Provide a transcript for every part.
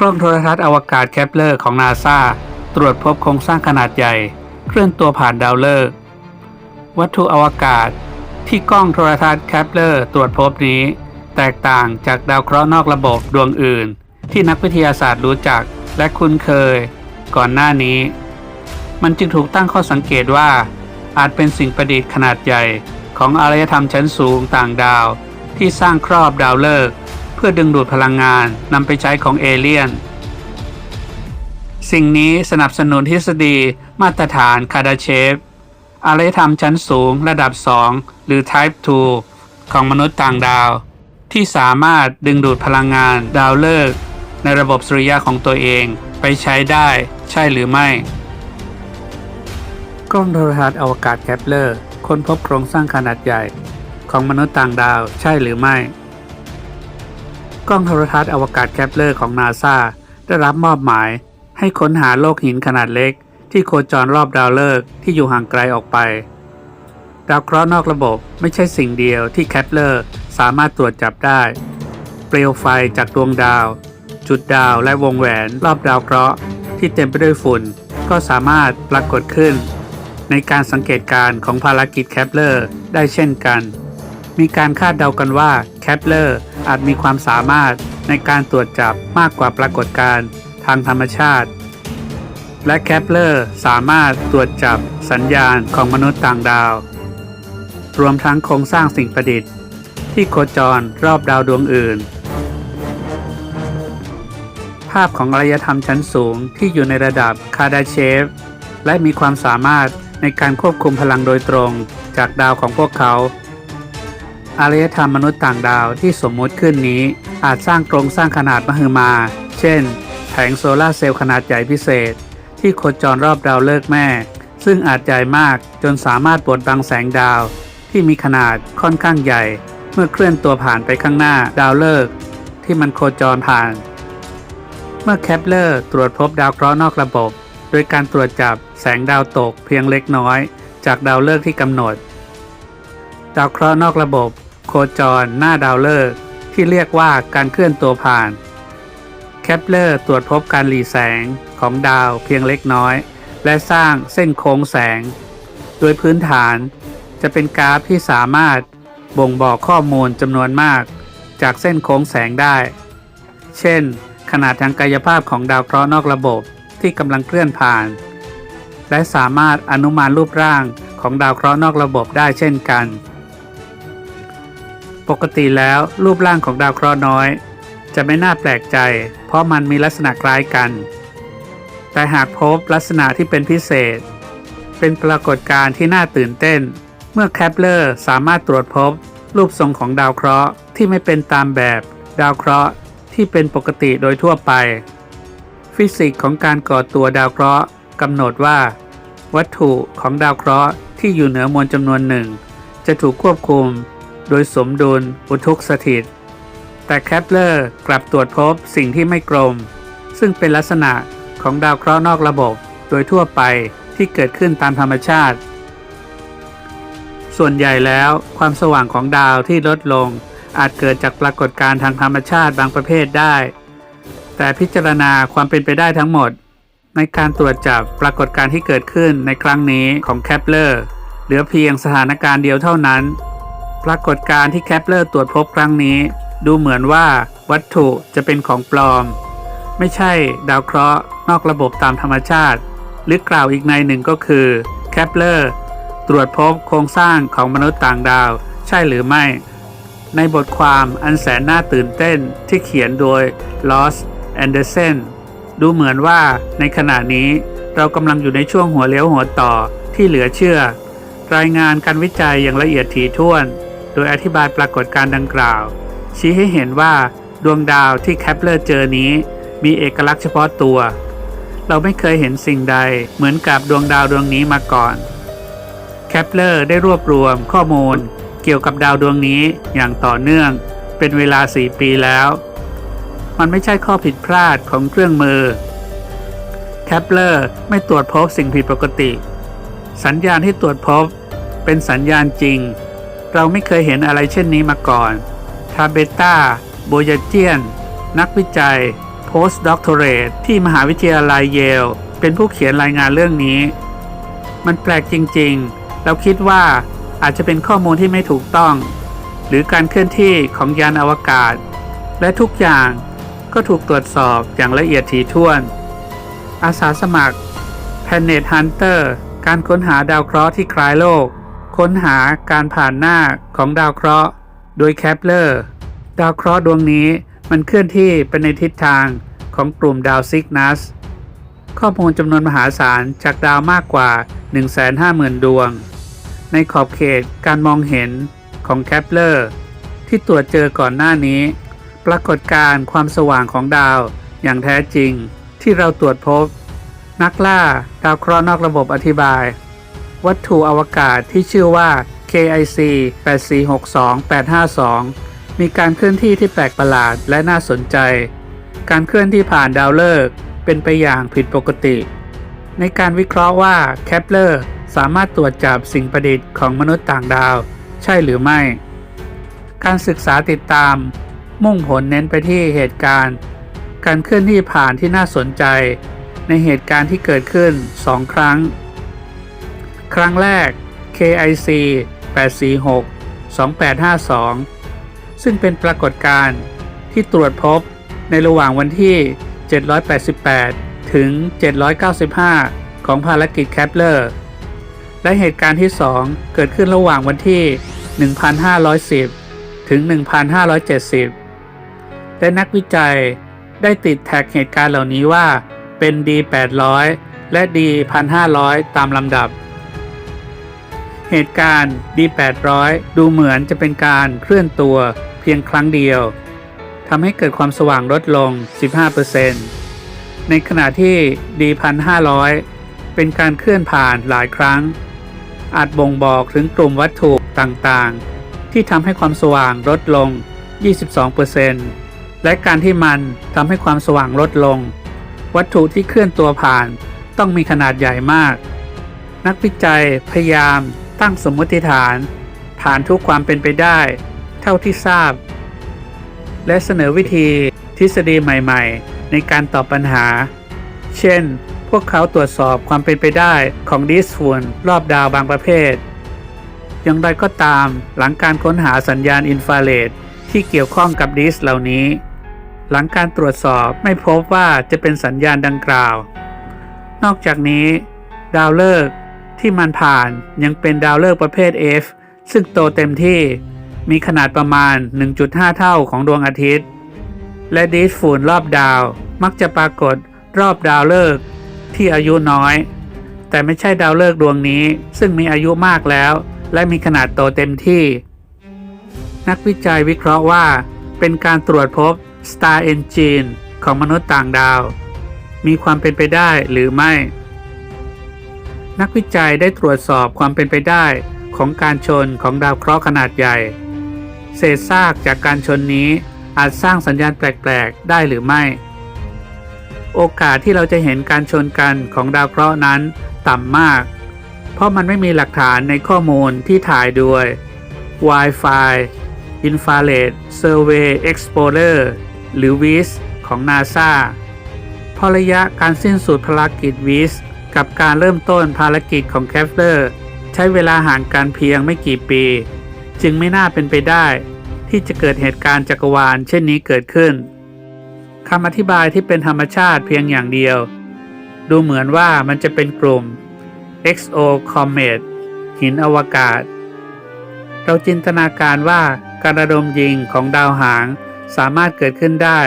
กล้องโทรทัศน์อวกาศแคปเลอร์ของนาซาตรวจพบโครงสร้างขนาดใหญ่เคลื่อนตัวผ่านดาวฤกษ์วัตถุอวกาศที่กล้องโทรทัศน์แคปเลอร์ตรวจพบนี้ แตกต่างจากดาวเคราะห์นอกระบบดวงอื่น ที่นักวิทยาศาสตร์รู้จักและคุ้นเคย ก่อนหน้านี้ มันจึงถูกตั้งข้อสังเกตว่า อาจเป็นสิ่งประดิษฐ์ขนาดใหญ่ของอารยธรรมชั้นสูงต่างดาวที่สร้างครอบดาวฤกษ์ เพื่อดึงดูดพลังงานนำไปใช้ของเอเลี่ยน สิ่งนี้สนับสนุนทฤษฎีมาตรฐานคาดาเชฟอารยธรรมชั้นสูงระดับ 2 หรือ Type 2 ของมนุษย์ต่างดาว ที่สามารถดึงดูดพลังงานดาวฤกษ์ในระบบสุริยะของตัวเองไปใช้ได้ใช่หรือไม่ กล้องโทรทัศน์อวกาศแคปเลอร์ค้นพบโครงสร้างขนาดใหญ่ ของมนุษย์ต่างดาวใช่หรือไม่ กล้องโทรทัศน์อวกาศแคปเลอร์ของนาซาได้รับมอบหมาย ให้ค้นหาโลกหินขนาดเล็ก ที่โคจรรอบดาวฤกษ์ที่อยู่ห่างไกลออกไป ดาวเคราะห์นอกระบบไม่ใช่สิ่งเดียวที่แคปเลอร์สามารถตรวจจับได้ เปลวไฟจากดวงดาว จุดดาวและวงแหวนรอบดาวเคราะห์ที่เต็มไปด้วยฝุ่น ก็สามารถปรากฏขึ้น ในการสังเกตการณ์ของภารกิจแคปเลอร์ได้เช่นกัน มีการคาดเดากันว่าแคปเลอร์อาจมีความสามารถในการตรวจจับมากกว่าปรากฏการณ์ทางธรรมชาติ และแคปเลอร์สามารถตรวจจับสัญญาณของมนุษย์ต่างดาว รวมทั้งโครงสร้างสิ่งประดิษฐ์ ที่โคจรรอบดาวดวงอื่น ภาพของอารยธรรมชั้นสูงที่อยู่ในระดับคาร์ดาเชฟ และมีความสามารถในการควบคุมพลังโดยตรงจากดาวของพวกเขา อารยธรรมมนุษย์ต่างดาวที่สมมุติขึ้นนี้ อาจสร้างโครงสร้างขนาดมหึมา เช่น แผงโซลาร์เซลล์ขนาดใหญ่พิเศษ ที่โคจรรอบดาวฤกษ์แม่ ซึ่งอาจใหญ่มากจนสามารถบดบังแสงดาว ที่มีขนาดค่อนข้างใหญ่ เมื่อเคลื่อนตัวผ่านไปข้างหน้าดาวฤกษ์ที่มันโคจรผ่าน เมื่อแคปเลอร์ตรวจพบดาวเคราะห์นอกระบบ โดยการตรวจจับแสงดาวตกเพียงเล็กน้อย จากดาวฤกษ์ที่กำหนดดาวเคราะห์นอกระบบ โคจรหน้าดาวฤกษ์ที่เรียกว่าการเคลื่อนตัวผ่าน แคปเลอร์ตรวจพบการหลีแสงของดาวเพียงเล็กน้อย และสร้างเส้นโค้งแสง โดยพื้นฐานจะเป็นกราฟที่สามารถบ่งบอกข้อมูลจำนวนมาก จากเส้นโค้งแสงได้ เช่น ขนาดทางกายภาพของดาวเคราะห์นอกระบบที่กำลังเคลื่อนผ่าน และสามารถอนุมานรูปร่างของดาวเคราะห์นอกระบบได้เช่นกัน ปกติแล้วรูปร่างของดาวเคราะห์น้อย จะไม่น่าแปลกใจ เพราะมันมีลักษณะคล้ายกัน แต่หากพบลักษณะที่เป็นพิเศษ เป็นปรากฏการณ์ที่น่าตื่นเต้น เมื่อแคปเลอร์สามารถตรวจพบ รูปทรงของดาวเคราะห์ที่ไม่เป็นตามแบบ ดาวเคราะห์ที่เป็นปกติโดยทั่วไป ฟิสิกส์ของการก่อตัวดาวเคราะห์กำหนดว่า วัตถุของดาวเคราะห์ที่อยู่เหนือมวลจำนวนหนึ่ง จะถูกควบคุม โดยสมดุลอุทุกสถิต แต่แคปเลอร์กลับตรวจพบสิ่งที่ไม่กลม ซึ่งเป็นลักษณะของดาวเคราะห์นอกระบบโดยทั่วไปที่เกิดขึ้นตามธรรมชาติ ส่วนใหญ่แล้วความสว่างของดาวที่ลดลง อาจเกิดจากปรากฏการณ์ทางธรรมชาติบางประเภทได้ แต่พิจารณาความเป็นไปได้ทั้งหมด ในการตรวจจับปรากฏการณ์ที่เกิดขึ้นในครั้งนี้ของแคปเลอร์เหลือเพียงสถานการณ์เดียวเท่านั้น ปรากฏการณ์ที่แคปเลอร์ตรวจพบครั้งนี้ ดูเหมือนว่าวัตถุจะเป็นของปลอม ไม่ใช่ดาวเคราะห์นอกระบบตามธรรมชาติ หรือกล่าวอีกในหนึ่งก็คือแคปเลอร์ตรวจพบโครงสร้างของมนุษย์ต่างดาว ใช่หรือไม่ ในบทความอันแสนน่าตื่นเต้นที่เขียนโดยลอสแอนเดอร์เซนดูเหมือนว่าในขณะนี้เรากำลังอยู่ในช่วงหัวเลี้ยวหัวต่อที่เหลือเชื่อ รายงานการวิจัยอย่างละเอียดถี่ถ้วน โดยอธิบายปรากฏการณ์ดังกล่าว ชี้ให้เห็นว่าดวงดาวที่แคปเลอร์เจอนี้มีเอกลักษณ์เฉพาะตัว เราไม่เคยเห็นสิ่งใดเหมือนกับดวงดาวดวงนี้มาก่อน แคปเลอร์ได้รวบรวมข้อมูลเกี่ยวกับดาวดวงนี้อย่างต่อเนื่อง เป็นเวลา 4 ปีแล้ว มันไม่ใช่ข้อผิดพลาดของเครื่องมือ แคปเลอร์ไม่ตรวจพบสิ่งผิดปกติ สัญญาณที่ตรวจพบเป็นสัญญาณจริง เราไม่เคยเห็นอะไรเช่นนี้มาก่อน ทาเบต้า โบยาเจียน นักวิจัย postdoctorate ที่มหาวิทยาลัยเยล เป็นผู้เขียนรายงานเรื่องนี้ มันแปลกจริงๆ เราคิดว่าอาจจะเป็นข้อมูลที่ไม่ถูกต้อง หรือการเคลื่อนที่ของยานอวกาศ และทุกอย่างก็ถูกตรวจสอบอย่างละเอียดถี่ถ้วน อาสาสมัคร Planet Hunter การค้นหาดาวเคราะห์ที่คล้ายโลก ค้นหาการผ่านหน้าของดาวเคราะห์ โดยแคปเลอร์ ดาวเคราะห์ดวงนี้มันเคลื่อนที่ไปในทิศทางของกลุ่มดาวซิกนัส ข้อมูลจำนวนมหาศาลจากดาวมากกว่า 150,000 ดวง ในขอบเขตการมองเห็นของแคปเลอร์ ที่ตรวจเจอก่อนหน้านี้ ปรากฏการณ์ความสว่างของดาวอย่างแท้จริงที่เราตรวจพบ นักล่าดาวเคราะห์นอกระบบอธิบาย วัตถุอวกาศที่ชื่อว่า KIC 8462852 มีการเคลื่อนที่ที่แปลกประหลาดและน่าสนใจ การเคลื่อนที่ผ่านดาวฤกษ์เป็นไปอย่างผิดปกติ ในการวิเคราะห์ว่าแคปเลอร์สามารถตรวจจับสิ่งประดิษฐ์ของมนุษย์ต่างดาว ใช่หรือไม่ การศึกษาติดตาม มุ่งผลเน้นไปที่เหตุการณ์ การเคลื่อนที่ผ่านที่น่าสนใจ ในเหตุการณ์ที่เกิดขึ้น2ครั้ง ครั้งแรก KIC 846 2852 ซึ่งเป็นปรากฏการณ์ที่ตรวจพบในระหว่างวันที่ 788 ถึง 795 ของภารกิจแคปเลอร์ และเหตุการณ์ที่ 2 เกิดขึ้นระหว่างวันที่ 1510 ถึง 1570 และนักวิจัยได้ติดแท็กเหตุการณ์เหล่านี้ว่าเป็น D800 และ D1500 ตามลำดับ เหตุการณ์ D800 ดูเหมือนจะเป็นการเคลื่อนตัวเพียงครั้งเดียวทำให้เกิดความสว่างลดลง 15%ในขณะที่ D1500 เป็นการเคลื่อนผ่านหลายครั้ง อาจบ่งบอกถึงกลุ่มวัตถุต่างๆ ที่ทำให้ความสว่างลดลง 22%และการที่มันทำให้ความสว่างลดลง วัตถุที่เคลื่อนตัวผ่านต้องมีขนาดใหญ่มาก นักวิจัยพยายาม ตั้งสมมติฐาน ฐานทุกความเป็นไปได้ เท่าที่ทราบ และเสนอวิธีทฤษฎีใหม่ ๆ ในการตอบปัญหา เช่น พวกเขาตรวจสอบความเป็นไปได้ของดิสฝุ่นรอบดาวบางประเภท อย่างไรก็ตามหลังการค้นหาสัญญาณอินฟราเรดที่เกี่ยวข้องกับดิสเหล่านี้ หลังการตรวจสอบไม่พบว่าจะเป็นสัญญาณดังกล่าว นอกจากนี้ ดาวฤกษ์ ที่มันผ่านยังเป็นดาวฤกษ์ประเภท F ซึ่งโตเต็มที่มีขนาดประมาณ 1.5 เท่าของดวงอาทิตย์ และดิสฝุ่นรอบดาวมักจะปรากฏรอบดาวฤกษ์ที่อายุน้อย แต่ไม่ใช่ดาวฤกษ์ดวงนี้ ซึ่งมีอายุมากแล้ว และมีขนาดโตเต็มที่ นักวิจัยวิเคราะห์ว่า เป็นการตรวจพบ Star Engine ของมนุษย์ต่างดาว มีความเป็นไปได้หรือไม่ นักวิจัยได้ตรวจสอบความเป็นไปได้ของการชนของดาวเคราะห์ขนาดใหญ่ เศษซากจากการชนนี้อาจสร้างสัญญาณแปลก ๆ ได้หรือไม่ โอกาสที่เราจะเห็นการชนกันของดาวเคราะห์นั้นต่ำมาก เพราะมันไม่มีหลักฐานในข้อมูลที่ถ่ายด้วย Wi-Fi Infrared Survey Explorer หรือ WIS ของ NASA เพราะระยะการสิ้นสุดภารกิจ WIS กับการเริ่มต้นภารกิจของ Kepler ใช้เวลาห่างกันเพียงไม่กี่ปี จึงไม่น่าเป็นไปได้ ที่จะเกิดเหตุการณ์จักรวาลเช่นนี้เกิดขึ้นคำอธิบายที่เป็นธรรมชาติเพียงอย่างเดียว ดูเหมือนว่ามันจะเป็นกลุ่ม XO Comet หินอวกาศ เราจินตนาการว่าการระดมยิงของดาวหางสามารถเกิดขึ้นได้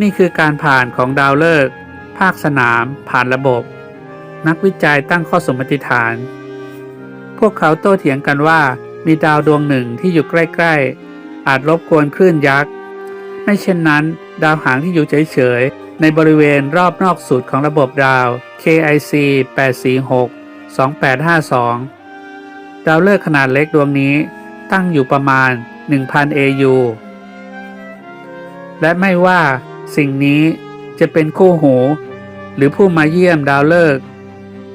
นี่คือการผ่านของดาวฤกษ์ภาคสนามผ่านระบบ นักวิจัยตั้งข้อสมมติฐาน พวกเขาโต้เถียงกันว่ามีดาวดวงหนึ่งที่อยู่ใกล้ ๆ อาจรบกวนคลื่นยักษ์ ไม่เช่นนั้น ดาวหางที่อยู่เฉย ๆ ในบริเวณรอบนอกสุดของระบบดาว KIC 846 2852 ดาวฤกษ์ขนาดเล็กดวงนี้ตั้งอยู่ประมาณ 1,000 AU และไม่ว่าสิ่งนี้จะเป็นคู่หู หรือผู้มาเยี่ยมดาวฤกษ์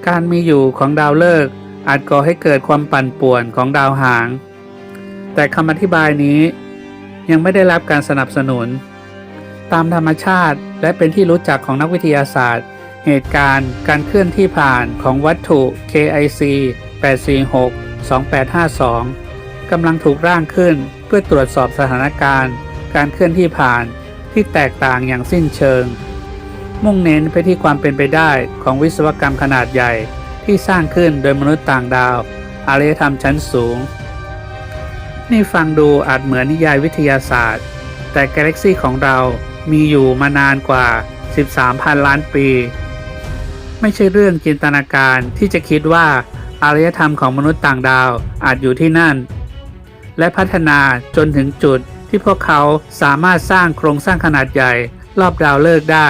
การมีอยู่ของดาวฤกษ์อาจก่อให้เกิดความปั่นป่วนของดาวหาง แต่คำอธิบายนี้ยังไม่ได้รับการสนับสนุน ตามธรรมชาติและเป็นที่รู้จักของนักวิทยาศาสตร์ เหตุการณ์การเคลื่อนที่ผ่านของวัตถุ KIC 846 2852 กำลังถูกร่างขึ้นเพื่อตรวจสอบสถานการณ์ การเคลื่อนที่ผ่านที่แตกต่างอย่างสิ้นเชิง มุ่งเน้นไปที่ความเป็นไปได้ของวิศวกรรมขนาดใหญ่ที่สร้างขึ้นโดยมนุษย์ต่างดาว อารยธรรมชั้นสูง นี่ฟังดูอาจเหมือนนิยายวิทยาศาสตร์ แต่กาแล็กซีของเรามีอยู่มานานกว่า 13,000 ล้านปี ไม่ใช่เรื่องจินตนาการที่จะคิดว่าอารยธรรมของมนุษย์ต่างดาวอาจอยู่ที่นั่น และพัฒนาจนถึงจุดที่พวกเขาสามารถสร้างโครงสร้างขนาดใหญ่รอบดาวฤกษ์ได้